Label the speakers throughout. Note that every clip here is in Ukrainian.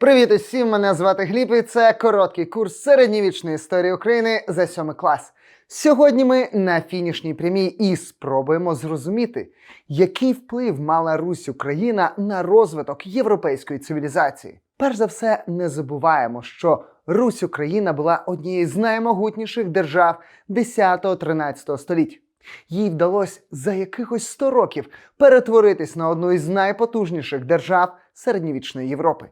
Speaker 1: Привіт усім! Мене звати Гліб і це короткий курс середньовічної історії України за сьомий клас. Сьогодні ми на фінішній прямій і спробуємо зрозуміти, який вплив мала Русь Україна на розвиток європейської цивілізації. Перш за все, не забуваємо, що Русь Україна була однією з наймогутніших держав 10-13 століть. Їй вдалося за якихось 100 років перетворитись на одну із найпотужніших держав середньовічної Європи.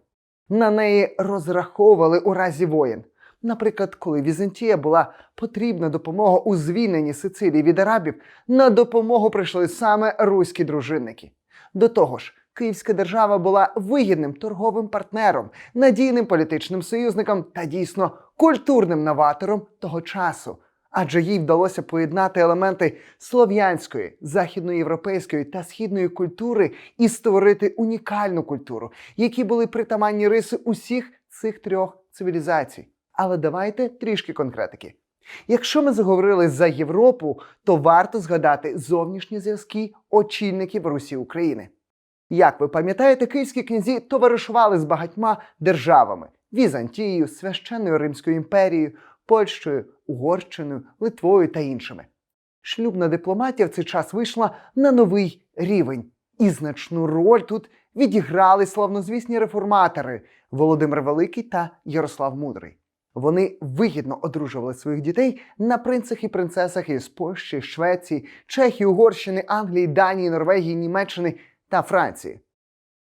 Speaker 1: На неї розраховували у разі воєн. Наприклад, коли Візантія була потрібна допомога у звільненні Сицилії від арабів, на допомогу прийшли саме руські дружинники. До того ж, Київська держава була вигідним торговим партнером, надійним політичним союзником та дійсно культурним новатором того часу. Адже їй вдалося поєднати елементи слов'янської, західноєвропейської та східної культури і створити унікальну культуру, які були притаманні риси усіх цих трьох цивілізацій. Але давайте трішки конкретики. Якщо ми заговорили за Європу, то варто згадати зовнішні зв'язки очільників Русі України. Як ви пам'ятаєте, київські князі товаришували з багатьма державами: Візантією, Священною Римською імперією, Польщею, Угорщиною, Литвою та іншими. Шлюбна дипломатія в цей час вийшла на новий рівень, і значну роль тут відіграли славнозвісні реформатори Володимир Великий та Ярослав Мудрий. Вони вигідно одружували своїх дітей на принцах і принцесах із Польщі, Швеції, Чехії, Угорщини, Англії, Данії, Норвегії, Німеччини та Франції.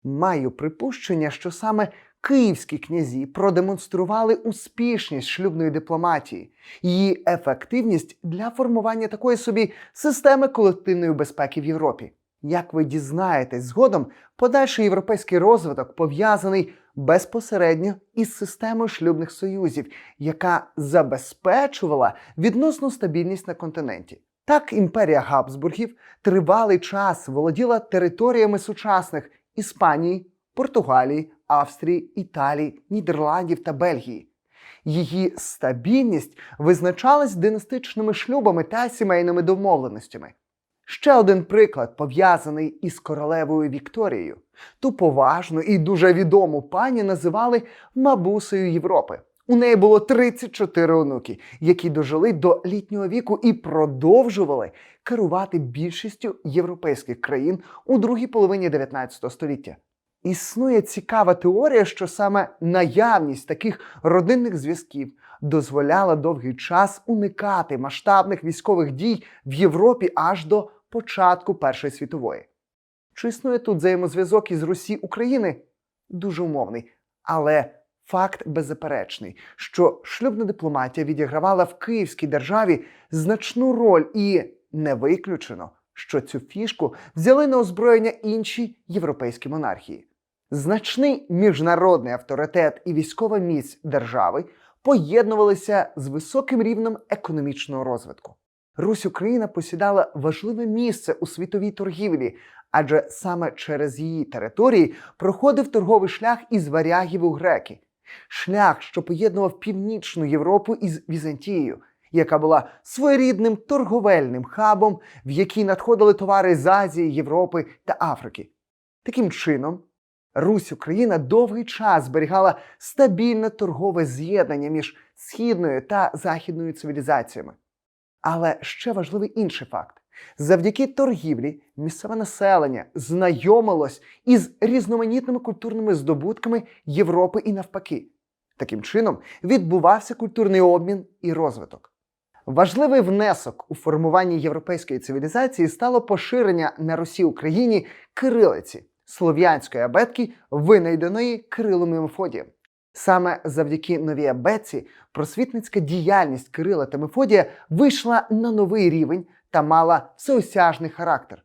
Speaker 1: Маю припущення, що саме київські князі продемонстрували успішність шлюбної дипломатії, її ефективність для формування такої собі системи колективної безпеки в Європі. Як ви дізнаєтесь згодом, подальший європейський розвиток пов'язаний безпосередньо із системою шлюбних союзів, яка забезпечувала відносну стабільність на континенті. Так, імперія Габсбургів тривалий час володіла територіями сучасних Іспанії, Португалії, Австрії, Італії, Нідерландів та Бельгії. Її стабільність визначалась династичними шлюбами та сімейними домовленостями. Ще один приклад пов'язаний із королевою Вікторією. Ту поважну і дуже відому пані називали Мабусею Європи. У неї було 34 онуки, які дожили до літнього віку і продовжували керувати більшістю європейських країн у другій половині 19 століття. Існує цікава теорія, що саме наявність таких родинних зв'язків дозволяла довгий час уникати масштабних військових дій в Європі аж до початку Першої світової. Чи існує тут взаємозв'язок із Русі України? Дуже умовний, але факт беззаперечний, що шлюбна дипломатія відігравала в Київській державі значну роль і не виключено, що цю фішку взяли на озброєння інші європейські монархії. Значний міжнародний авторитет і військова міць держави поєднувалися з високим рівнем економічного розвитку. Русь Україна посідала важливе місце у світовій торгівлі, адже саме через її території проходив торговий шлях із варягів у греки, шлях, що поєднував північну Європу із Візантією, яка була своєрідним торговельним хабом, в який надходили товари з Азії, Європи та Африки. Таким чином, Русь Україна довгий час зберігала стабільне торгове з'єднання між східною та західною цивілізаціями. Але ще важливий інший факт: завдяки торгівлі місцеве населення знайомилось із різноманітними культурними здобутками Європи і навпаки. Таким чином відбувався культурний обмін і розвиток. Важливий внесок у формуванні європейської цивілізації стало поширення на Русі Україні кирилиці слов'янської абетки, винайденої Кирилом Мефодієм. Саме завдяки новій абетці просвітницька діяльність Кирила та Мефодія вийшла на новий рівень та мала всеосяжний характер.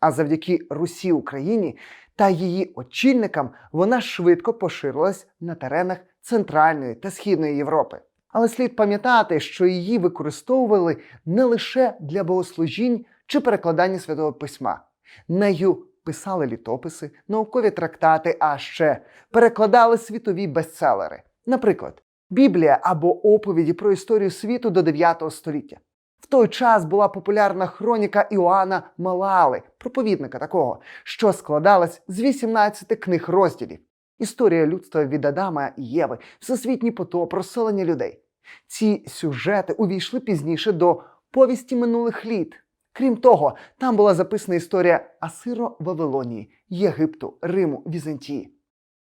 Speaker 1: А завдяки Русі Україні та її очільникам вона швидко поширилась на теренах Центральної та Східної Європи. Але слід пам'ятати, що її використовували не лише для богослужінь чи перекладання святого письма. Нею писали літописи, наукові трактати, а ще перекладали світові бестселери. Наприклад, Біблія або оповіді про історію світу до 9 століття. В той час була популярна хроніка Іоанна Малали, проповідника такого, що складалась з 18 книг розділів. історія людства від Адама і Єви, всесвітній потоп, розселення людей. Ці сюжети увійшли пізніше до повісті минулих літ. Крім того, там була записана історія Асиро Вавилонії, Єгипту, Риму, Візантії.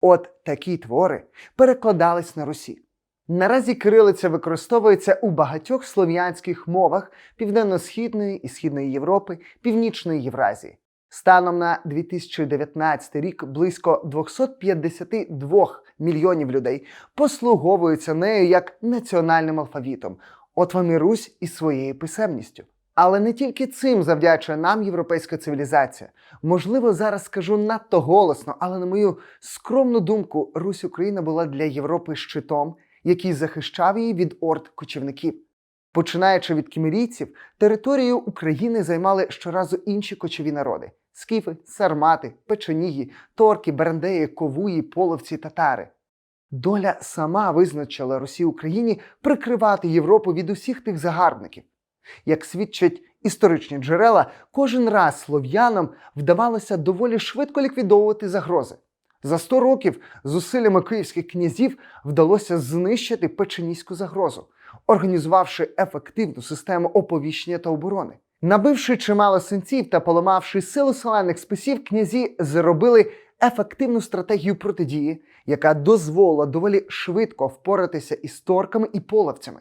Speaker 1: От такі твори перекладались на Русі. Наразі кирилиця використовується у багатьох слов'янських мовах Південно-Східної і Східної Європи, Північної Євразії. Станом на 2019 рік близько 252 мільйонів людей послуговуються нею як національним алфавітом. От вам і Русь із своєю писемністю. Але не тільки цим завдячує нам європейська цивілізація. Можливо, зараз скажу надто голосно, але на мою скромну думку, Русь Україна була для Європи щитом, який захищав її від орд кочівників. Починаючи від кімерійців, територію України займали щоразу інші кочові народи: скіфи, сармати, печеніги, торки, берендеї, ковуї, половці, татари. Доля сама визначила Русі Україні прикривати Європу від усіх тих загарбників. Як свідчать історичні джерела, кожен раз слов'янам вдавалося доволі швидко ліквідовувати загрози. За 100 років зусиллями київських князів вдалося знищити печеніську загрозу, організувавши ефективну систему оповіщення та оборони. Набивши чимало синців та поламавши силу селених списів, князі зробили ефективну стратегію протидії, яка дозволила доволі швидко впоратися із торками і половцями.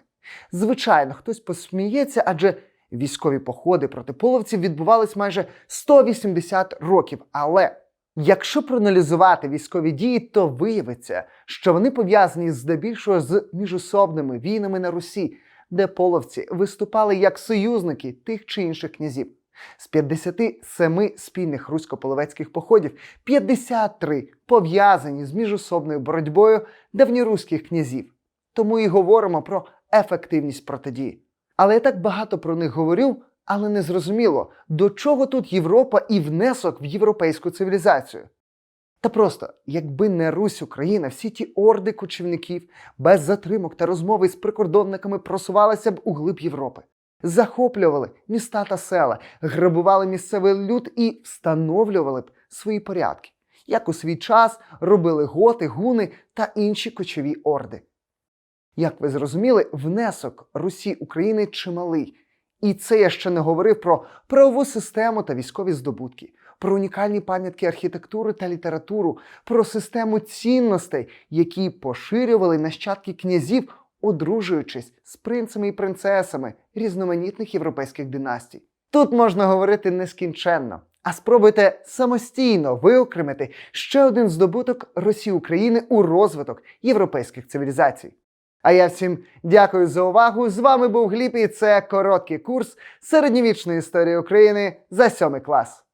Speaker 1: Звичайно, хтось посміється, адже військові походи проти половців відбувались майже 180 років. Але якщо проаналізувати військові дії, то виявиться, що вони пов'язані здебільшого з міжособними війнами на Русі, де половці виступали як союзники тих чи інших князів. З 57 спільних русько-половецьких походів 53 пов'язані з міжособною боротьбою давньоруських князів. Тому і говоримо про ефективність протидії. Але я так багато про них говорю, але не зрозуміло, до чого тут Європа і внесок в європейську цивілізацію. Та просто, якби не Русь Україна, всі ті орди кочівників без затримок та розмови з прикордонниками просувалися б у глиб Європи, захоплювали міста та села, грабували місцевий люд і встановлювали б свої порядки, як у свій час робили готи, гуни та інші кочові орди. Як ви зрозуміли, внесок Русі України чималий. І це я ще не говорив про правову систему та військові здобутки, про унікальні пам'ятки архітектури та літературу, про систему цінностей, які поширювали нащадки князів, одружуючись з принцами і принцесами різноманітних європейських династій. Тут можна говорити нескінченно. А спробуйте самостійно виокремити ще один здобуток Росії України у розвиток європейських цивілізацій. А я всім дякую за увагу. З вами був Гліб і це короткий курс середньовічної історії України за сьомий клас.